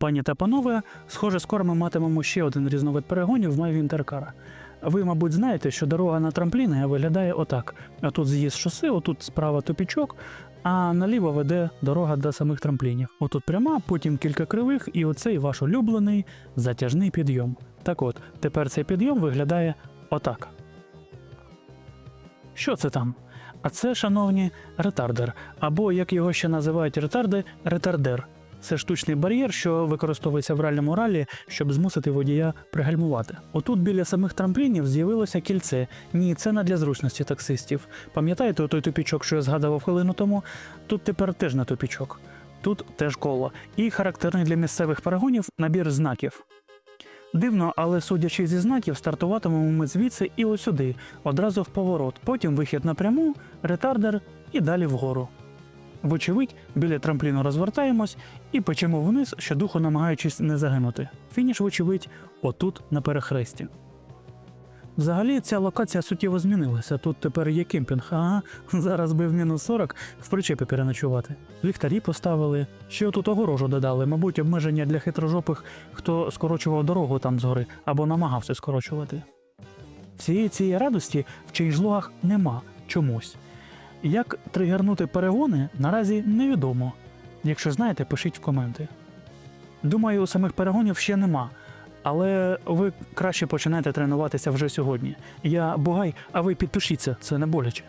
Пані та панове, схоже, скоро ми матимемо ще один різновид перегонів в MyWinterCar. Ви, мабуть, знаєте, що дорога на трампліни виглядає отак: а тут з'їзд шоси, отут справа тупічок, а наліво веде дорога до самих трамплінів. Отут пряма, потім кілька кривих, і оцей ваш улюблений затяжний підйом. Так от, тепер цей підйом виглядає отак. Що це там? А це, шановні, ретардер, або як його ще називають ретарди, ретардер. Це штучний бар'єр, що використовується в ральному ралі, щоб змусити водія пригальмувати. Отут біля самих трамплінів з'явилося кільце. Ні, це не для зручності таксистів. Пам'ятаєте той тупічок, що я згадував хвилину тому? Тут тепер теж не тупічок. Тут теж коло. І характерний для місцевих перегонів набір знаків. Дивно, але судячи зі знаків, стартуватимемо ми звідси і ось сюди, одразу в поворот, потім вихід напряму, ретардер і далі вгору. Вочевидь, біля трампліну розвертаємось і печемо вниз, щодуху намагаючись не загинути. Фініш, вочевидь, отут на перехресті. Взагалі, ця локація суттєво змінилася. Тут тепер є кемпінг, ага, зараз би в мінус 40 в причепі переночувати. Ліхтарі поставили, ще тут огорожу додали, мабуть, обмеження для хитрожопих, хто скорочував дорогу там згори або намагався скорочувати. Всієї цієї радості в чейджлогах нема чомусь. Як тригернути перегони, наразі невідомо. Якщо знаєте, пишіть в коменти. Думаю, самих перегонів ще нема, але ви краще починайте тренуватися вже сьогодні. Я Бугай, а ви підпишіться, це не боляче.